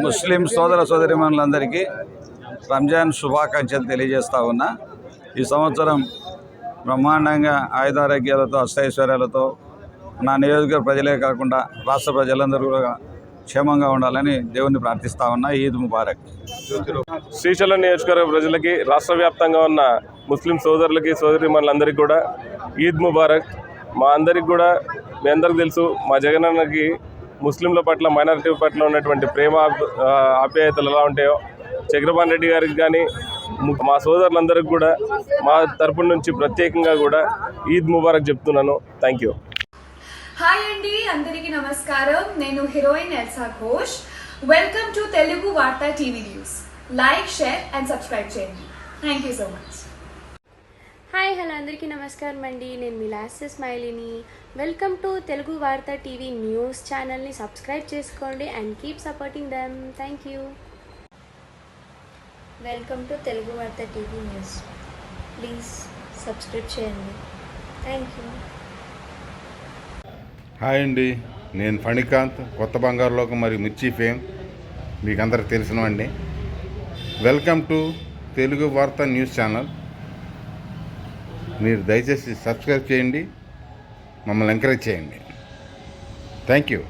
ముస్లిం సోదర సోదరిమణులందరికీ రంజాన్ శుభాకాంక్షలు తెలియజేస్తా ఉన్నా. ఈ సంవత్సరం బ్రహ్మాండంగా ఆయుధారోగ్యాలతో అష్టైశ్వర్యాలతో నా నియోజకవర్గ ప్రజలే కాకుండా రాష్ట్ర ప్రజలందరూ కూడా క్షేమంగా ఉండాలని దేవుణ్ణి ప్రార్థిస్తా ఉన్నా. ఈద్ ముబారక్. శ్రీశైలం నియోజకవర్గ ప్రజలకి రాష్ట్ర వ్యాప్తంగా ఉన్న ముస్లిం సోదరులకి సోదరిమణులందరికీ కూడా ఈద్ ముబారక్. మా అందరికి కూడా మీ అందరికి తెలుసు మా జగనన్నకి ముస్లింల పట్ల మైనారిటీ పట్ల ఉన్నటువంటి ప్రేమ ఆప్యాయతలు ఎలా ఉంటాయో చక్రపాణి రెడ్డి గారికి కానీ మా సోదరులందరికీ కూడా మా తరపు నుంచి ప్రత్యేకంగా కూడా ఈద్ ముబారక్ చెప్తున్నాను. థ్యాంక్ యూ హాయ్ అండి అందరికీ నమస్కారం. నేను heroine Elsa Ghosh. Welcome to Telugu Vaartha TV news like share and subscribe చేయండి. Thank you so much hi hello అందరికీ నమస్కారం అండి. నేను మీ last స్మైలీని. Welcome to Telugu Vaartha TV news ఛానల్ని సబ్స్క్రైబ్ చేసుకోండి and keep supporting them. Thank you. Welcome to Telugu Vaartha TV news. Please subscribe చేయండి. Thank you. Hi అండి. నేను ఫణికాంత్ కొత్త బంగారు లోకం మరియు మిర్చి ఫేమ్ మీకు అందరికి తెలిసినవండి వెల్కమ్ టు తెలుగు వార్త న్యూస్ ఛానల్. మీరు దయచేసి సబ్స్క్రైబ్ చేయండి. మమ్మల్ని ఎంకరేజ్ చేయండి. Thank you